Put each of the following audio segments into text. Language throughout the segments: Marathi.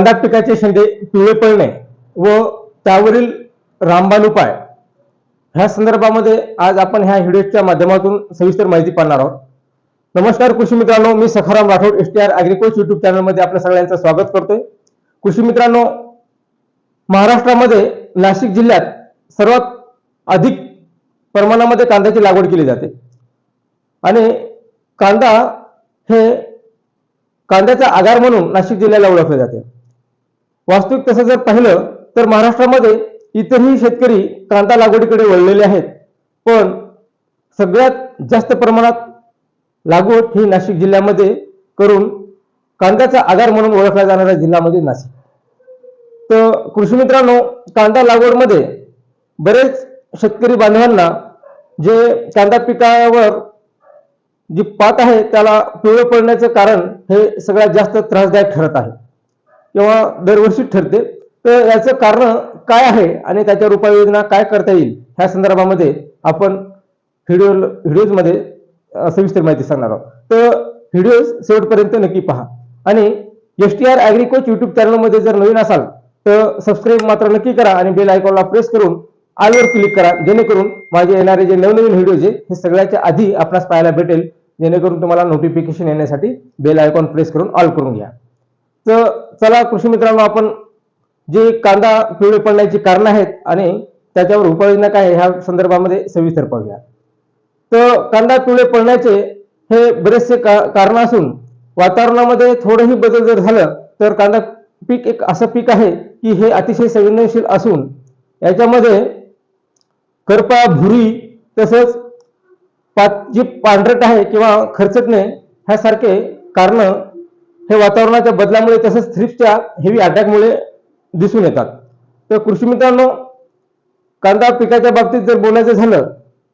कांदा पिकाचे शेंडे पिवळे पडणे व त्यावरील रामबाण उपाय. ह्या संदर्भामध्ये आज आपण ह्या व्हिडिओच्या माध्यमातून सविस्तर माहिती पाहणार आहोत. नमस्कार कृषी मित्रांनो मी Sakharam Rathod S T R Agricoach YouTube चॅनलमध्ये आपल्या सगळ्यांचं स्वागत करतोय. कृषी मित्रांनो महाराष्ट्रामध्ये नाशिक जिल्ह्यात सर्वात अधिक प्रमाणामध्ये कांद्याची लागवड केली जाते. आणि कांदा हे कांद्याचा आगार म्हणून नाशिक जिल्ह्याला ओळखले जाते. वास्तविक तसं जर पाहिलं तर महाराष्ट्रामध्ये इतरही शेतकरी कांदा लागवडीकडे वळलेले आहेत. पण सगळ्यात जास्त प्रमाणात लागवड ही नाशिक जिल्ह्यामध्ये करून कांद्याचा आधार म्हणून ओळखला जाणारा जिल्हा म्हणजे नाशिक. तर कृषी मित्रांनो कांदा लागवडमध्ये बरेच शेतकरी बांधवांना जे कांदा पिकावर जी पात आहे त्याला पिवळे पडण्याचं कारण हे सगळ्यात जास्त त्रासदायक ठरत आहे. किंवा दरवर्षी ठरते. तर याचं कारण काय आहे आणि त्याच्यावर उपाययोजना काय करता येईल? ह्या संदर्भामध्ये आपण व्हिडिओ व्हिडिओजमध्ये सविस्तर माहिती सांगणार आहोत. तर व्हिडिओ शेवटपर्यंत नक्की पहा. आणि S T R Agricoach YouTube चॅनलमध्ये जर नवीन असाल तर सबस्क्राईब मात्र नक्की करा आणि बेल आयकॉनला प्रेस करून आलवर क्लिक करा जेणेकरून माझे येणारे जे नवनवीन व्हिडिओज आहे हे सगळ्याच्या आधी आपणास पाहायला भेटेल. जेणेकरून तुम्हाला नोटिफिकेशन येण्यासाठी बेल आयकॉन प्रेस करून ऑल करून घ्या. तर चला कृषी मित्रांनो आपण जे कांदा पिवळे पडण्याची कारण आहेत आणि त्याच्यावर उपाययोजना काय आहे ह्या संदर्भामध्ये सविस्तर पाहूया. तर कांदा पिवळे पडण्याचे हे बरेचसे कारण असून वातावरणामध्ये थोडंही बदल जर झालं तर कांदा पीक एक असं पीक आहे की हे अतिशय संवेदनशील असून याच्यामध्ये करपा भुरी तसंच पात जी पांढरट आहे किंवा खर्चटणे ह्यासारखे कारण हे वातावरणाच्या बदलामुळे तसंच थ्रिप्सच्या हेवी अटॅकमुळे दिसून येतात. तर कृषी मित्रांनो कांदा पिकाच्या बाबतीत जर बोलायचं झालं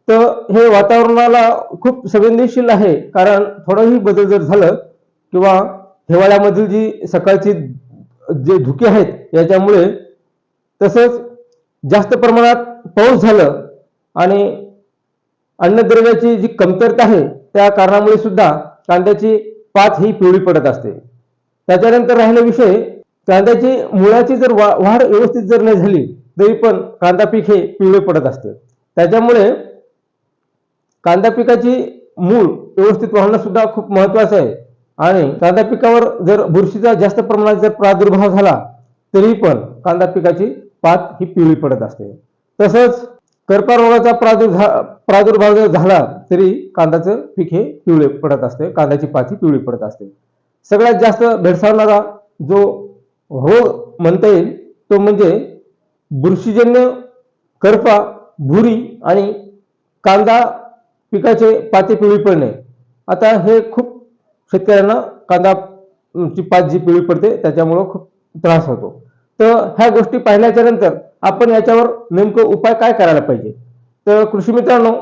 तर हे वातावरणाला खूप संवेदनशील आहे. कारण थोडंही बदल जर झालं किंवा हिवाळ्यामधील जी सकाळची जे धुके आहेत याच्यामुळे तसंच जास्त प्रमाणात पाऊस झालं आणि अन्नद्रव्याची जी कमतरता आहे त्या कारणामुळे सुद्धा कांद्याची पात ही पिवळी पडत असते. त्याच्यानंतर राहिला विषय कांद्याची मुळाची जर वा वाढ व्यवस्थित जर नाही झाली तरी पण कांदा पीक हे पिवळे पडत असते. त्याच्यामुळे कांदा पिकाची मूळ व्यवस्थित वाढणं सुद्धा खूप महत्वाचं आहे. आणि कांदा पिकावर जर बुरशीचा जास्त प्रमाणात जर प्रादुर्भाव झाला तरी पण कांदा पिकाची पात ही पिवळी पडत असते. तसंच करपा रोगाचा प्रादुर्भाव प्रादुर्भाव जर झाला तरी कांद्याचं पीक हे पिवळे पडत असते कांद्याची पात ही पिवळी पडत असते. सगळ्यात जास्त भेडसावणारा जो रोग म्हणता येईल तो म्हणजे बुरशीजन्य करपा भुरी आणि कांदा पिकाचे पाते पिवळी पडणे. आता हे खूप शेतकऱ्यांना कांदा ची पात जी पिवळी पडते त्याच्यामुळं खूप त्रास होतो. तर ह्या गोष्टी पाहिल्याच्या नंतर आपण याच्यावर नेमकं उपाय काय करायला पाहिजे? तर कृषी मित्रांनो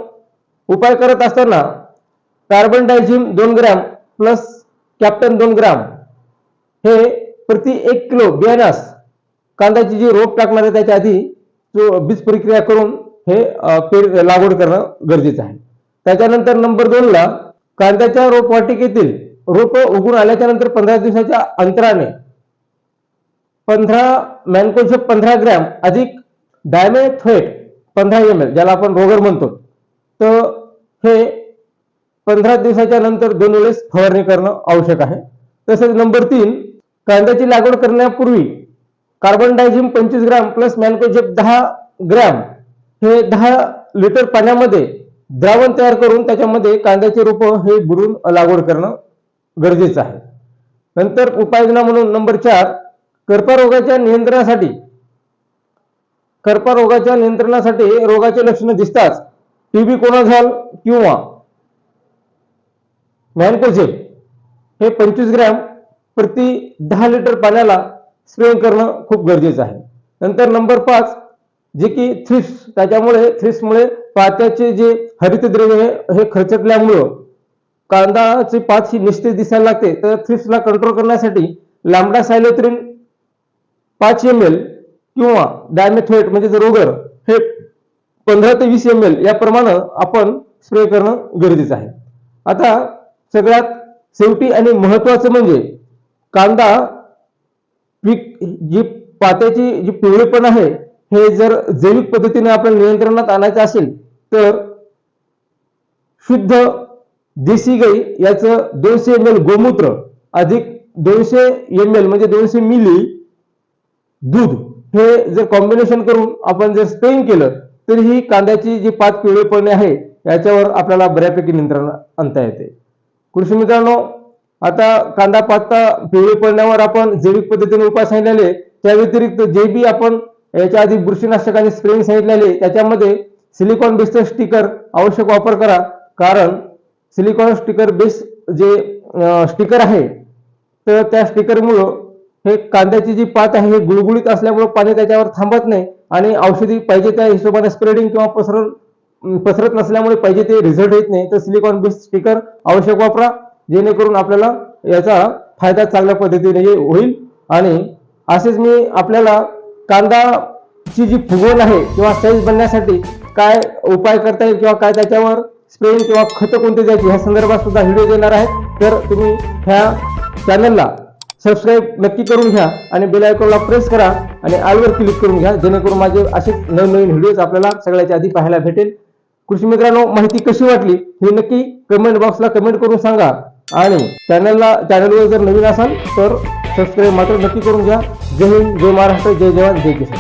उपाय करत असताना कार्बन डायझिम दोन ग्रॅम प्लस कॅप्टन दोन ग्राम. हे प्रति एक किलो बियाणास कांद्याची जी रोप टाकणार आहे त्याच्या आधी जो बीज प्रक्रिया करून हे पेर लागवड करणं गरजेचं आहे. त्याच्यानंतर नंबर दोनला कांद्याच्या रोपवाटिकेतील रोप उगून आल्याच्यानंतर पंधरा दिवसाच्या अंतराने पंधरा मॅनकोशेप पंधरा ग्रॅम अधिक डायमेथोएट पंधरा एम एल ज्याला आपण रोगर म्हणतो. तर हे पंधरा दिवसाच्या नंतर दोन वेळेस फवारणी करणं आवश्यक आहे. तसेच नंबर तीन कांद्याची लागवड करण्यापूर्वी कार्बन डायझिम पंचवीस ग्रॅम प्लस मॅनकोजेप दहा ग्रॅम हे दहा लिटर पाण्यामध्ये द्रावण तयार करून त्याच्यामध्ये कांद्याचे रोप हे बुडून लागवड करणं गरजेचं आहे. नंतर उपाययोजना म्हणून नंबर चार करपा रोगाच्या नियंत्रणासाठी करपा रोगाच्या नियंत्रणासाठी रोगाचे लक्षणं दिसताच टीबी कोणाझॉल किंवा मॅनकोजेब हे पंचवीस ग्रॅम प्रति दहा लिटर पाण्याला स्प्रे करणं खूप गरजेचं आहे. नंतर नंबर पाच जे की थ्रिप्स त्याच्यामुळे थ्रिप्समुळे पात्याचे जे हरितद्रव्य हे- खर्चटल्यामुळं कांदाचे पात ही निश्चित दिसायला लागते. तर थ्रिप्सला कंट्रोल करण्यासाठी लांबडा सायलोत्रिन पाच एम एल किंवा डायमेथोएट म्हणजे रोगर हे पंधरा ते वीस एम एल याप्रमाणे आपण स्प्रे करणं गरजेचं आहे. आता सगळ्यात शेवटी आणि महत्वाचं म्हणजे कांदा पीक जी पात्याची जी पिवळेपण आहे हे जर जैविक पद्धतीने आपल्या नियंत्रणात आणायचं असेल तर शुद्ध देशी गाई याचं दोनशे एम एल गोमूत्र अधिक दोनशे एम एल म्हणजे दोनशे मिली दूध हे जर कॉम्बिनेशन करून आपण जर स्पेन केलं तर ही कांद्याची जी पात पिवळेपणे आहे याच्यावर आपल्याला बऱ्यापैकी नियंत्रण आणता येते. कृषी मित्रांनो आता कांदा पाता पिवळे पडण्यावर आपण जैविक पद्धतीने उपाय सांगितलेले. त्या व्यतिरिक्त जे बी आपण याच्या आधी बुरशीनाशकाने आणि स्प्रेइंग सांगितलेले त्याच्यामध्ये सिलिकॉन बेसचं स्टिकर आवश्यक वापर करा. कारण सिलिकॉन स्टिकर बेस जे स्टिकर आहे तर त्या स्टिकरमुळं हे कांद्याची जी पात आहे हे गुळगुळीत असल्यामुळे पाणी त्याच्यावर थांबत नाही आणि औषधी पाहिजे त्या हिशोबाने स्प्रेडिंग किंवा पसरण पसरत नसल्यामुळे पाहिजे ते रिझल्ट येत नाही. तर सिलिकॉन बेस्ड स्टिकर आवश्यक वापरा. जेणेकरून आपल्याला याचा फायदा चांगल्या पद्धतीने होईल. आणि असेच मी आपल्याला कांदाची जी फुगवण आहे किंवा साईज बनण्यासाठी काय उपाय करता येईल किंवा काय त्याच्यावर स्प्रेइंग किंवा खतं कोणती द्यायची ह्या संदर्भात सुद्धा व्हिडिओ देणार आहे तर तुम्ही ह्या चॅनलला सबस्क्राईब नक्की करून घ्या आणि बेल आयकॉनला प्रेस करा आणि आलवर क्लिक करून घ्या. जेणेकरून माझे असेच नवनवीन व्हिडिओज आपल्याला सगळ्याच्या आधी पाहायला भेटेल. कृषी मित्रांनो माहिती कशी वाटली? हे नक्की कमेंट बॉक्सला कमेंट करून सांगा. आणि चॅनलला चॅनलवर जर नवीन असाल तर सबस्क्राईब मात्र नक्की करून घ्या. जय हिंद जय महाराष्ट्र जय जवान जय किसान.